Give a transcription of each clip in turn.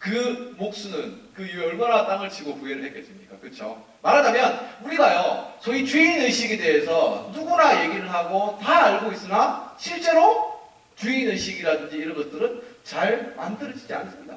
그 목수는 그 얼마나 땅을 치고 부여를 했겠습니까? 그렇죠? 말하자면 우리가요 소위 주인 의식에 대해서 누구나 얘기를 하고 다 알고 있으나 실제로 주인 의식이라든지 이런 것들은 잘 만들어지지 않습니다.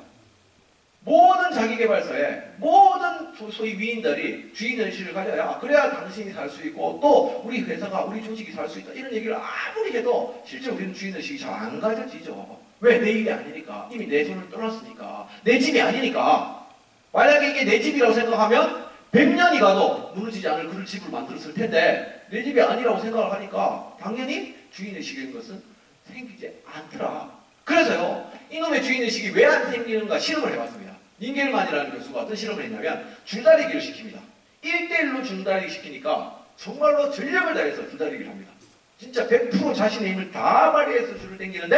모든 자기개발서에 모든 소- 소위 위인들이 주인 의식을 가져야 그래야 당신이 살 수 있고 또 우리 회사가 우리 조직이 살 수 있다 이런 얘기를 아무리 해도 실제 우리는 주인 의식이 잘 안 가져지죠. 왜 내 일이 아니니까 이미 내 손을 떠났으니까 내 집이 아니니까 만약에 이게 내 집이라고 생각하면 100년이 가도 무너지지 않을 그런 집을 만들었을 텐데 내 집이 아니라고 생각을 하니까 당연히 주인 의식인 것은 생기지 않더라. 그래서요 이놈의 주인 의식이 왜 안 생기는가 실험을 해봤습니다. 닌겔만이라는 교수가 어떤 실험을 했냐면 줄다리기를 시킵니다. 1대1로 줄다리기 시키니까 정말로 전력을 다해서 줄다리기를 합니다. 진짜 100% 자신의 힘을 다 발휘해서 줄을 당기는데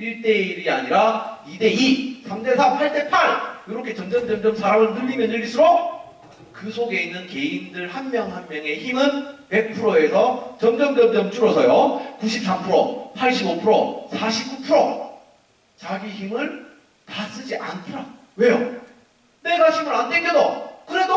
1대1이 아니라 2대2, 3대3, 8대8 이렇게 점점 점점 사람을 늘리면 늘릴수록 그 속에 있는 개인들 한명한 명의 힘은 100%에서 점점 점점 줄어서요 93%, 85%, 49% 자기 힘을 다 쓰지 않더라. 왜요? 내가 힘을 안 당겨도 그래도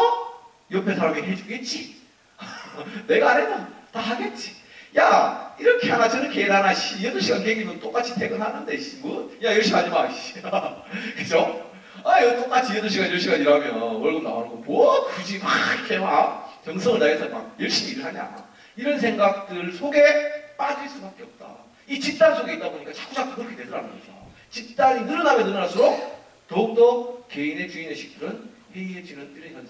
옆에 사람이 해주겠지. 내가 안 해도 다 하겠지. 야 이렇게 하나 저렇게 씨 8시간 경기면 똑같이 퇴근하는데 씨, 뭐, 야 열심히 하지 마 씨. 그죠? 아 이거 똑같이 8시간 10시간 일하면 월급 나오는 거 뭐 굳이 막 이렇게 막 정성을 다해서 막 열심히 일을 하냐 이런 생각들 속에 빠질 수밖에 없다. 이 집단 속에 있다 보니까 자꾸 자꾸 그렇게 되더라는 거죠. 집단이 늘어나면 늘어날수록 더욱더 개인의 주인의식들은 해이해지는 이런 현상.